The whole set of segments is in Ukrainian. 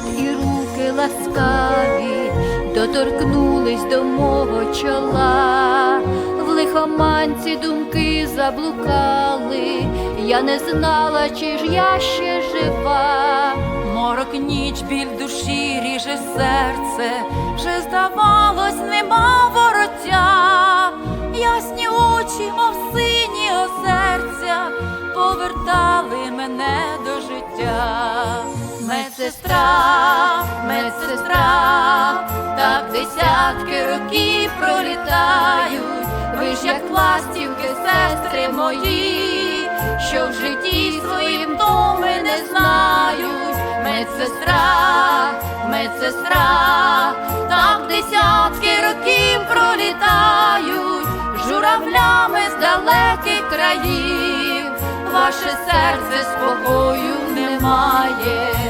Погляд і руки ласкаві доторкнулись до мого чола, в лихоманці думки заблукали, я не знала, чи ж я ще жива. Морок ніч біль душі ріже серце, вже здавалось, нема вороття, ясні очі, мов сині озерця, повертали мене до життя. Медсестра, медсестра, так десятки років пролітають, ви ж як ластівки, сестри мої, що в житті своїм доми не знають. Медсестра, медсестра, так десятки років пролітають, журавлями з далеких країв, ваше серце спокою немає.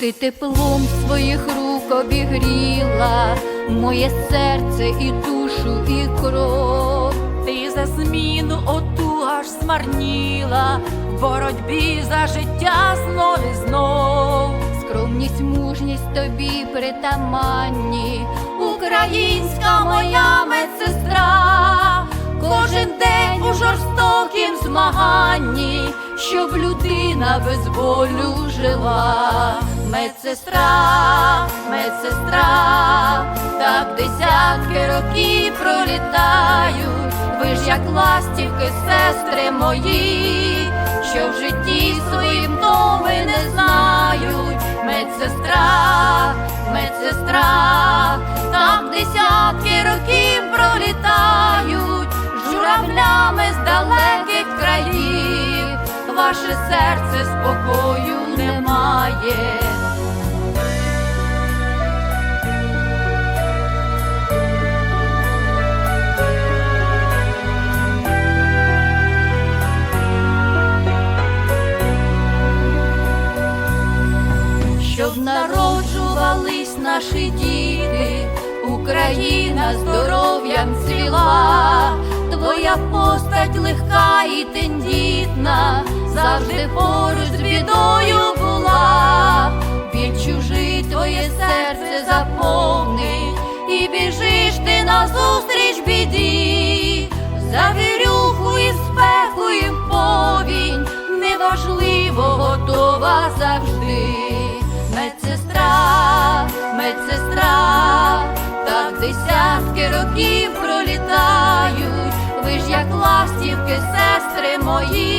Ти теплом своїх рук обігріла моє серце і душу, і кров. Ти за зміну оту аж змарніла, в боротьбі за життя знов і знов. Скромність, мужність тобі притаманні, Українська моя медсестра, кожен день у жорстокім змаганні, щоб людина без болю жила. Медсестра, медсестра, так десятки років пролітають, ви ж як ластівки, сестри мої, що в житті своїм доми не знають, медсестра, медсестра, так десятки років пролітають, журавлями з далеких країв, ваше серце спокою немає. Наші діти, Україна здоров'ям цвіла, твоя постать легка і тендітна, завжди поруч з бідою була, біль чужий твоє серце заповнить, і біжиш ти назустріч біді, за вірюху і спеку і повінь, неважливо, готова завжди. Років пролітають, ви ж як ластівки, сестри мої,